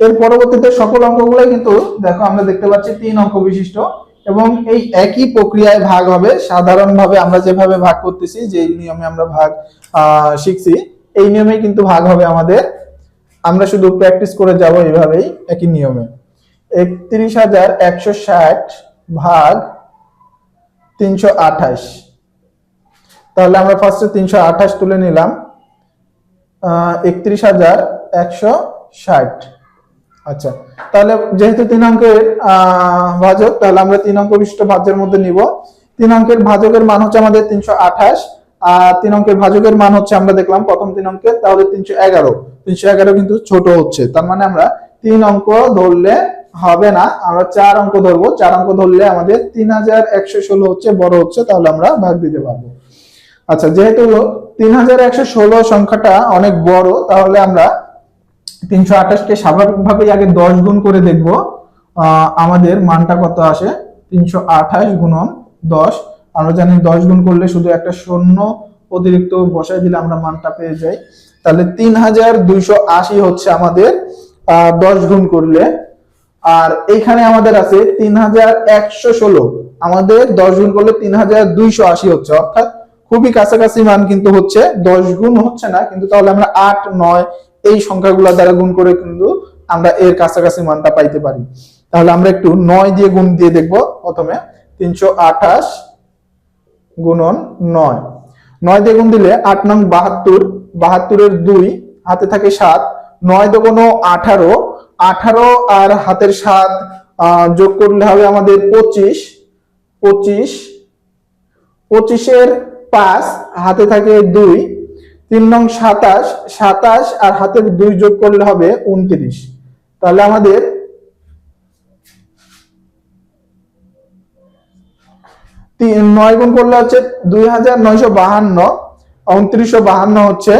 এর পরবর্তীতে সকল অঙ্কগুলোই কিন্তু, দেখো আমরা দেখতে পাচ্ছি তিন অঙ্ক বিশিষ্ট, এবং এই একই প্রক্রিয়ায় ভাগ হবে। সাধারণভাবে আমরা যেভাবে ভাগ করতেছি যে নিয়মে আমরা ভাগ শিখছি, এই নিয়মে কিন্তু ভাগ হবে আমাদের। আমরা শুধু প্র্যাকটিস করে যাব এইভাবেই, একই নিয়মে। একত্রিশ হাজার একশো ষাট ভাগ তিনশো আঠাশ। তাহলে আমরা ফার্স্টে তিনশো আঠাশ তুলে নিলাম। একত্রিশ হাজার একশো ষাট। আচ্ছা তাহলে যেহেতু তিন অঙ্কের ভাজক, তাহলে আমরা তিন অঙ্ক বিশিষ্ট ভাজ্যের মধ্যে নিব। তিন অঙ্কের ভাজকের মান হচ্ছে আমাদের তিনশো আঠাশ, আর তিন অঙ্কের ভাজকের মান হচ্ছে আমরা দেখলাম প্রথম তিন অঙ্কের তাহলে তিনশো এগারো। তিনশো এগারো কিন্তু ছোট হচ্ছে, তার মানে আমরা তিন অঙ্ক ধরলে হবে না, আমরা চার অঙ্ক ধরবো। চার অঙ্ক ধরলে আমাদের তিন হাজার একশো ষোলো হচ্ছে, বড় হচ্ছে, তাহলে আমরা ভাগ দিতে পারব। আচ্ছা যেহেতু তিন হাজার একশো ষোলো সংখ্যাটা অনেক বড়, তাহলে আমরা তিনশো আঠাশকে স্বাভাবিকভাবেই আগে দশ গুণ করে দেখব আমাদের মানটা কত আসে? তিনশো আঠাশ গুণন দশ। আমরা জানি দশ গুণ করলে শুধু একটা শূন্য অতিরিক্ত বসাই দিলে আমরা মানটা পেয়ে যাই। তাহলে তিন হাজার দুইশো আশি হচ্ছে আমাদের দশ গুণ করলে। আর এইখানে আমাদের আছে তিন হাজার একশো ষোলো। আমাদের দশ গুণ করলে তিন হাজার দুইশো আশি হচ্ছে। অর্থাৎ খুবই কাছাকাছি মান কিন্তু হচ্ছে। দশ গুণ হচ্ছে না, কিন্তু তাহলে আমরা আট, নয় এই সংখ্যাগুলো দ্বারা গুণ করে কিন্তু আমরা এর কাছাকাছি মানটা পাইতে পারি। তাহলে আমরা একটু নয় দিয়ে গুণ দিয়ে দেখব প্রথমে। তিনশো আঠাশ গুণন নয়। নয় দিয়ে গুণ দিলে আট নং বাহাত্তর, বাহাত্তরের দুই, হাতে থাকে সাত। নয় দোকানো আঠারো আঠারো আর হাতের সাত যোগ করলে হবে আমাদের পঁচিশ পঁচিশ, পঁচিশের পাঁচ, হাতে থাকে দুই তিন নং সাতাশ সাতাশ আর হাতের দুই যোগ করলে হবে উনত্রিশ। তাহলে আমাদের নয় গুণ করলে হচ্ছে দুই হাজার নয়শো বাহান্ন, উনত্রিশশো বাহান্ন হচ্ছে,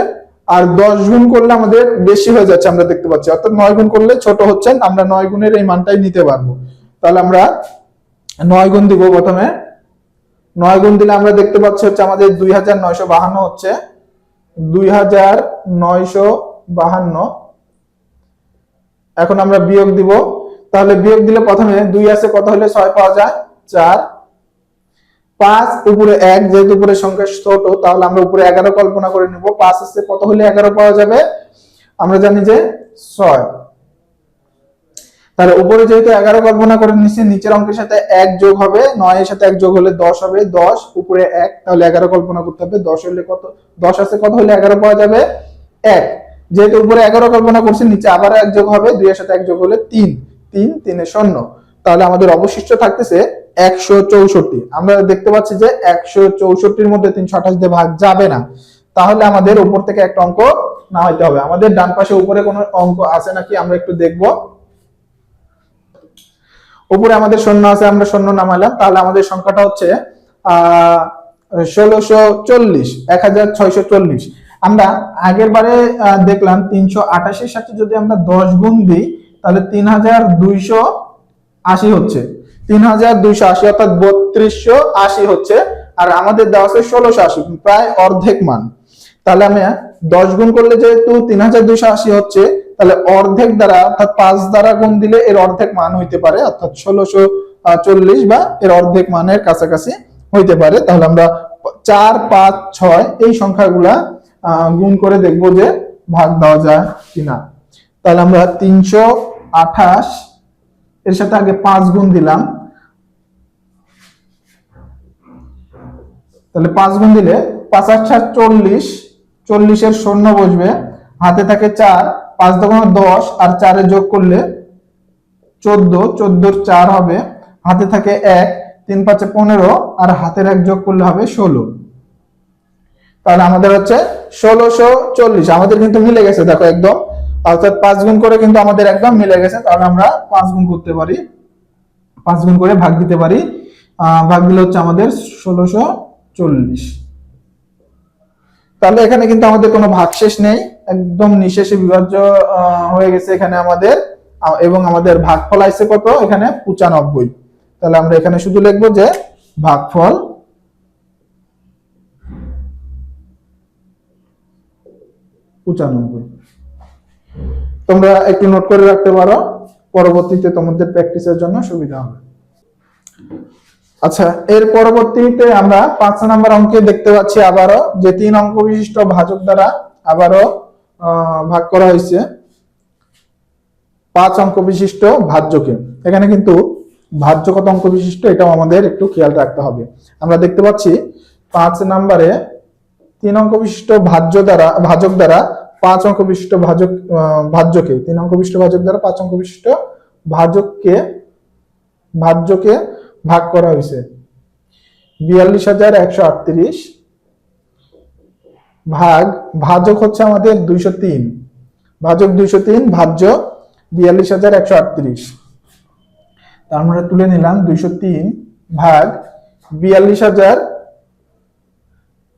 আর দশ গুণ করলে আমাদের বেশি হয়ে যাচ্ছে আমরা দেখতে পাচ্ছি। অর্থাৎ নয় গুণ করলে ছোট হচ্ছে আমরা নয় গুণের এই মানটাই নিতে পারব। তাহলে আমরা নয় গুণ দিব প্রথমে। নয় গুণ দিলে আমরা দেখতে পাচ্ছি হচ্ছে আমাদের দুই হাজার নয়শো বাহান্ন হচ্ছে দুই হাজার নয়শো বাহান্ন। এখন আমরা বিয়োগ দিব। তাহলে বিয়োগ দিলে প্রথমে দুই আছে, কত হলে ছয় পাওয়া যায়? চার। পাঁচ উপরে এক, যেহেতু উপরে সংখ্যা ছোট, তাহলে আমরা উপরে এগারো কল্পনা করে নিব। পাঁচ আছে, কত হলে এগারো পাওয়া যাবে? আমরা জানি যে ছয়। তাহলে উপরে যেহেতু এগারো কল্পনা করে নিচ্ছি, নিচের অঙ্কের সাথে এক যোগ হবে নয় এর সাথে এক যোগ হলে দশ হবে, দশ, উপরে এক, তাহলে এগারো কল্পনা করতে হবে, দশ হলে কত, দশ আছে কত হলে এগারো পাওয়া যাবে? এক। যেহেতু উপরে এগারো কল্পনা করছি, নিচে আবার এক যোগ হবে দুই এর সাথে এক যোগ হলে তিন তিন, তিনে শূন্য। তাহলে আমাদের অবশিষ্ট থাকতেছে একশো চৌষট্টি। আমরা দেখতে পাচ্ছি যে একশো চৌষট্টির মধ্যে তিনশো আঠাশ দিয়ে ভাগ যাবে না। তাহলে আমাদের উপর থেকে একটা অঙ্ক না হইতে হবে। আমাদের ডান পাশে উপরে কোনো অঙ্ক আছে নাকি আমরা একটু দেখব। উপরে আমাদের শূন্য আছে, আমরা শূন্য নামাইলাম। তাহলে আমাদের সংখ্যাটা হচ্ছে ষোলোশো চল্লিশ, এক হাজার ছয়শো চল্লিশ। আমরা আগের বারে দেখলাম তিনশো আঠাশের সাথে যদি আমরা দশ গুণ দিই, তাহলে তিন হাজার দুইশো আশি হচ্ছে। তিন হাজার দুইশো আশি অর্থাৎ বত্রিশশো আশি হচ্ছে, আর আমাদের দেওয়া আছে ষোলোশো আশি, প্রায় অর্ধেক মান। তাহলে আমি দশ গুণ করলে যেহেতু তিন হাজার দুইশো আশি হচ্ছে তাহলে অর্ধেক দ্বারা অর্থাৎ পাঁচ দ্বারা গুণ দিলে এর অর্ধেক মান হইতে পারে, অর্থাৎ ষোলোশো চল্লিশ বা এর অর্ধেক মানের কাছাকাছি হইতে পারে। তাহলে আমরা চার, পাঁচ, ছয় এই সংখ্যাগুলা গুণ করে দেখব যে ভাগ দেওয়া যায় কিনা। তাহলে আমরা তিনশো আঠাশ, এর সাথে আগে পাঁচ গুণ দিলাম। তাহলে পাঁচ গুণ দিলে পাঁচ আট সাত চল্লিশ, চল্লিশের শূন্য বসবে, হাতে থাকে চার পাঁচ দোকান দশ, আর চারে যোগ করলে চোদ্দ, চোদ্দোর চার হবে। হাতে থাকে এক, তিন পাঁচে পনেরো, আর হাতের এক যোগ করলে হবে ষোলো। তাহলে আমাদের হচ্ছে ষোলোশো চল্লিশ। আমাদের কিন্তু মিলে গেছে, দেখো একদম। অর্থাৎ পাঁচ গুণ করে কিন্তু আমাদের একদম মিলে গেছে। তাহলে আমরা পাঁচ গুণ করতে পারি। পাঁচ গুণ করে ভাগ দিতে পারি। ভাগ দিলে হচ্ছে আমাদের ষোলোশো চল্লিশ। তাহলে এখানে কিন্তু আমাদের কোনো ভাগশেষ নেই। একদম নিঃশেষে বিভাজ্য হয়ে গেছে এখানে আমাদের। এবং আমাদের ভাগফল আসছে কত? এখানে পঁচানব্বই। তাহলে আমরা এখানে শুধু লিখব যে ভাগফল পঁচানব্বই। তোমরা একটু নোট করে রাখতে পারো, পরবর্তীতে তোমাদের প্র্যাকটিসের জন্য সুবিধা হবে। আচ্ছা এর পরবর্তীতে আমরা পাঁচ নাম্বার অঙ্কে দেখতে পাচ্ছি আবারও, যে তিন অঙ্ক বিশিষ্ট ভাজক দ্বারা আবারও ভাগ করা হয়েছে। পাঁচ অঙ্ক বিশিষ্ট ভাজ্যকে। এখানে কিন্তু ভাজ্য কত অঙ্ক বিশিষ্ট এটাও আমাদের একটু খেয়াল রাখতে হবে। আমরা দেখতে পাচ্ছি পাঁচ নাম্বারে তিন অঙ্ক বিশিষ্ট ভাজ্য দ্বারা, ভাজক দ্বারা পাঁচ অঙ্ক বিশিষ্ট ভাজক ভাজ্যকে, তিন অঙ্ক বিশিষ্ট ভাজক দ্বারা পাঁচ অঙ্ক বিশিষ্ট ভাজককে ভাজ্যকে ভাগ করা হয়েছে। বিয়াল্লিশ হাজার একশো আটত্রিশ ভাগ, ভাজক হচ্ছে আমাদের দুইশো তিন। ভাজক দুইশো তিন, ভাজ্য বিয়াল্লিশ হাজার একশো আটত্রিশ। তার মানে তুলে নিলাম দুইশো তিন ভাগ বিয়াল্লিশ হাজার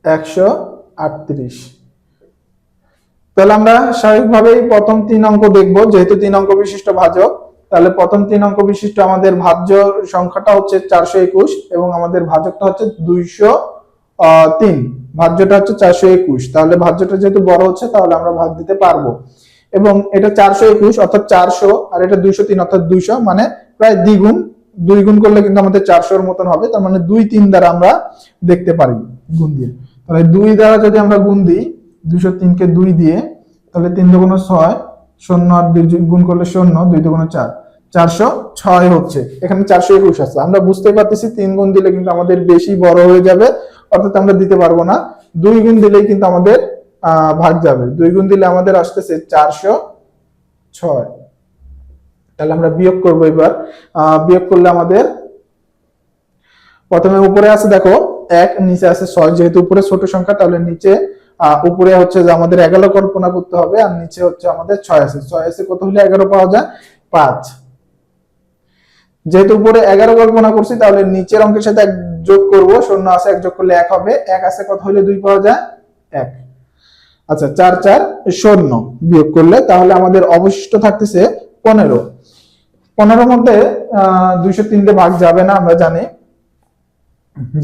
একশো আটত্রিশ। তাহলে আমরা স্বাভাবিকভাবেই প্রথম তিন অঙ্ক দেখব, যেহেতু তিন অঙ্ক বিশিষ্ট ভাজক, তাহলে প্রথম তিন অঙ্ক বিশিষ্ট আমাদের ভাজ্য সংখ্যাটা হচ্ছে চারশো একুশ এবং আমাদের ভাজকটা হচ্ছে দুইশো তিন। ভাজ্যটা হচ্ছে চারশো একুশ। তাহলে ভাজ্যটা যেহেতু বড় হচ্ছে, তাহলে আমরা ভাগ দিতে পারব। এবং এটা চারশো একুশ অর্থাৎ চারশো, আর এটা দুইশো তিন অর্থাৎ দুইশো মানে প্রায় দ্বিগুণ। দুই গুণ করলে কিন্তু আমাদের চারশোর মতন হবে, তার মানে দুই তিন দ্বারা আমরা দেখতে পারি গুণ দিয়ে। তাহলে দুই দ্বারা যদি আমরা গুণ দিই, দুইশো তিনকে দুই দিয়ে, তাহলে তিন দুগুণ ছয়, শূন্য আর দুই গুণ করলে শূন্য, দুই দুগুণ চার। চারশো ছয় হচ্ছে। এখানে চারশো একুশ আছে। আমরা বুঝতে পারতেছি, তিন গুণ দিলে কিন্তু আমাদের বেশি বড় হয়ে যাবে। অর্থাৎ আমরা দিতে পারব না। দুই গুণ দিলেই কিন্তু আমাদের ভাগ যাবে। দুই গুণ দিলে আমাদের আসতেছে চারশো ছয়। তাহলে আমরা বিয়োগ করব এবার। বিয়োগ করলে আমাদের প্রথমে উপরে আছে দেখো, এক, নিচে আছে ছয়। যেহেতু উপরে ছোট সংখ্যা, তাহলে নিচে উপরে হচ্ছে যে আমাদের এগারো কল্পনা করতে হবে, আর নিচে হচ্ছে আমাদের ছয় আছে। ছয় আছে কত হলে এগারো পাওয়া যায়? পাঁচ। যেহেতু উপরে এগারো কল্পনা করছি, তাহলে নিচের অঙ্কের সাথে এক যোগ করব। শূন্য আছে, এক যোগ করলে এক হবে। এক আছে কত হলে দুই পাওয়া যায়? এক। আচ্ছা চার চার, শূন্য বিয়োগ করলে তাহলে আমাদের অবশিষ্ট থাকতেছে পনেরো। পনেরোর মধ্যে দুইশো তিনটে ভাগ যাবে না, আমরা জানি।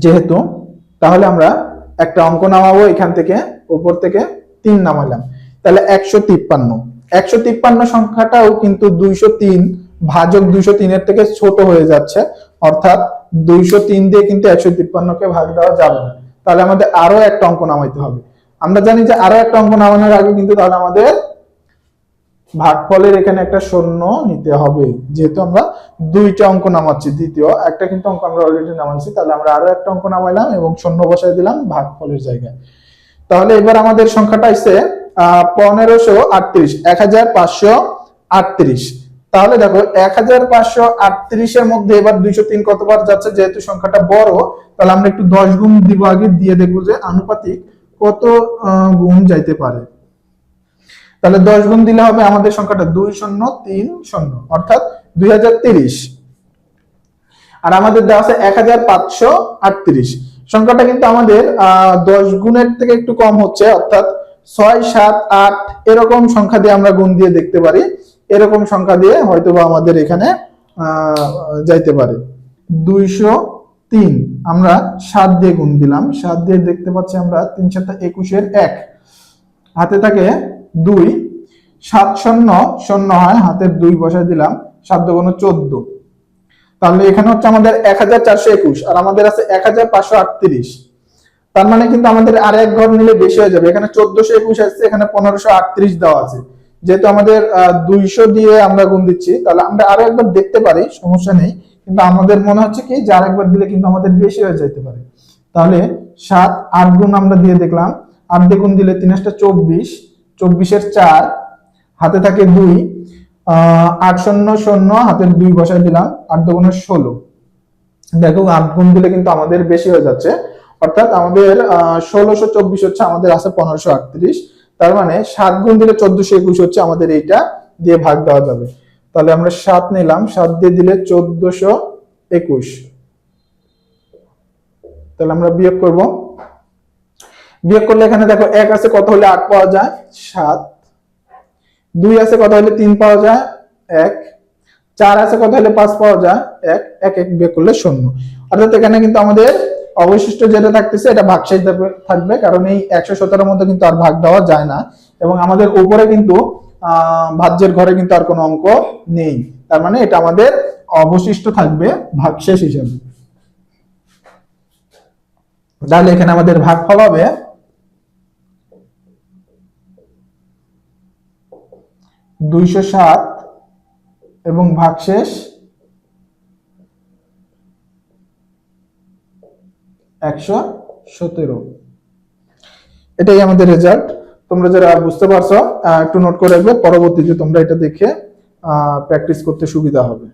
যেহেতু, তাহলে আমরা একটা অঙ্ক নামাবো এখান থেকে, উপর থেকে তিন নামালাম। তাহলে একশো তিপ্পান্ন। একশো তিপ্পান্ন সংখ্যাটাও কিন্তু দুইশো তিন ভাজক দুইশো তিনের থেকে ছোট হয়ে যাচ্ছে, অর্থাৎ দুইশো তিন দিয়ে কিন্তু একশো তিপ্পান্নকে ভাগ দেওয়া যাবে না। তাহলে আমাদের আরও একটা অঙ্ক নামাইতে হবে। আমরা জানি যে আরও একটা অঙ্ক নামানোর আগে কিন্তু তাহলে আমাদের ভাগফলের এখানে একটা শূন্য নিতে হবে। যেহেতু আমরা দুইটা অঙ্ক নামাচ্ছি, দ্বিতীয় একটা কিন্তু অঙ্ক আমরা অলরেডি নামাইছি, তাহলে আমরা আরও একটা অঙ্ক নামাইলাম এবং শূন্য বসাই দিলাম ভাগফলের জায়গায়। তাহলে এবার আমাদের সংখ্যাটা আহ, পনেরোশো আটত্রিশ, এক হাজার পাঁচশো আটত্রিশ। তাহলে দেখো এক হাজার পাঁচশো আটত্রিশের মধ্যে এবার দুইশো তিন কতবার যাচ্ছে? যেহেতু সংখ্যাটা বড় তাহলে আমরা একটু দশ গুণ দিব আগে দিয়ে দেখব যে আনুপাতিক কত গুণ যাইতে পারে। তাহলে দশ গুণ দিলে হবে আমাদের সংখ্যাটা দুই শূন্য তিন শূন্য অর্থাৎ দুই আর আমাদের দেওয়া আছে এক হাজার পাঁচশো আটত্রিশ। সংখ্যাটা কিন্তু আমাদের আহ, দশ গুণের থেকে একটু কম হচ্ছে অর্থাৎ ছয় সাত আট এরকম সংখ্যা দিয়ে আমরা গুণ দিয়ে দেখতে পারি। এরকম সংখ্যা দিয়ে হয়তো বা আমাদের এখানে যাইতে পারে। দুইশো তিন, আমরা সাত দিয়ে গুণ দিলাম। সাত দিয়ে দেখতে পাচ্ছি আমরা তিন সাতটা একুশের এক। হাতে থাকে দুই। সাত শূন্য শূন্য হয়, হাতের দুই বসায় দিলাম। সাত দুগুণ চোদ্দ। তাহলে এখানে হচ্ছে আমাদের এক হাজার চারশো একুশ, আর আমাদের আছে এক হাজার পাঁচশো আটত্রিশ। তার মানে কিন্তু আমাদের আর এক ঘর নিলে বেশি হয়ে যাবে। এখানে চোদ্দশো একুশ আসছে, এখানে পনেরোশো আটত্রিশ দেওয়া আছে। যেহেতু আমাদের দুইশো দিয়ে আমরা গুণ দিচ্ছি, তাহলে আমরা আরও একবার দেখতে পারি, সমস্যা নেই। কিন্তু আমাদের মনে হচ্ছে কি, যে আরেকবার দিলে কিন্তু আমাদের বেশি হয়ে যেতে পারে। তাহলে সাত, আট গুণ আমরা দিয়ে দেখলাম। আট দিয়ে গুণ দিলে তিন একটা চব্বিশ, চব্বিশের চার, হাতে থাকে দুই আট শূন্য শূন্য, হাতের দুই বসাই দিলাম, আট দুগুণ ষোলো। দেখো, আট গুণ দিলে কিন্তু আমাদের বেশি হয়ে যাচ্ছে। অর্থাৎ আমাদের ষোলোশো চব্বিশ হচ্ছে আমাদের আছে পনেরোশো আটত্রিশ। তার মানে সাত গুণ দিলে চোদ্দশো একুশ হচ্ছে আমাদের এইটা দিয়ে ভাগ দেওয়া যাবে। তাহলে আমরা সাত নিলাম, সাত দিয়ে দিলে চোদ্দশো একুশ। তাহলে আমরা বিয়োগ করব। বিয়োগ করলে এখানে দেখো এক আছে, কত হলে আট পাওয়া যায়? সাত। দুই আছে, কত হলে তিন পাওয়া যায়? এক। চার আছে, কত হলে পাঁচ পাওয়া যায়? এক। এক এক বিয়োগ করলে শূন্য। অর্থাৎ এখানে কিন্তু আমাদের অবশিষ্ট যেটা থাকতেছে এটা ভাগ থাকবে কারণ এই একশো সতেরোর মধ্যে কিন্তু আর ভাগ দেওয়া যায় না। এবং আমাদের উপরে কিন্তু ভাজ্যের ঘরে কিন্তু আর কোনো অঙ্ক নেই। তার মানে এটা আমাদের অবশিষ্ট থাকবে ভাগশেষ হিসেবে। তাহলে এখানে আমাদের ভাগফল হবে দুইশো সাত এবং ভাগশেষ একশো সতেরো। এটাই আমাদের রেজাল্ট তোমরা যারা বুঝতে পারছ একটু নোট করে রাখবে, পরবর্তীতে তোমরা এটা দেখে প্র্যাকটিস করতে সুবিধা হবে।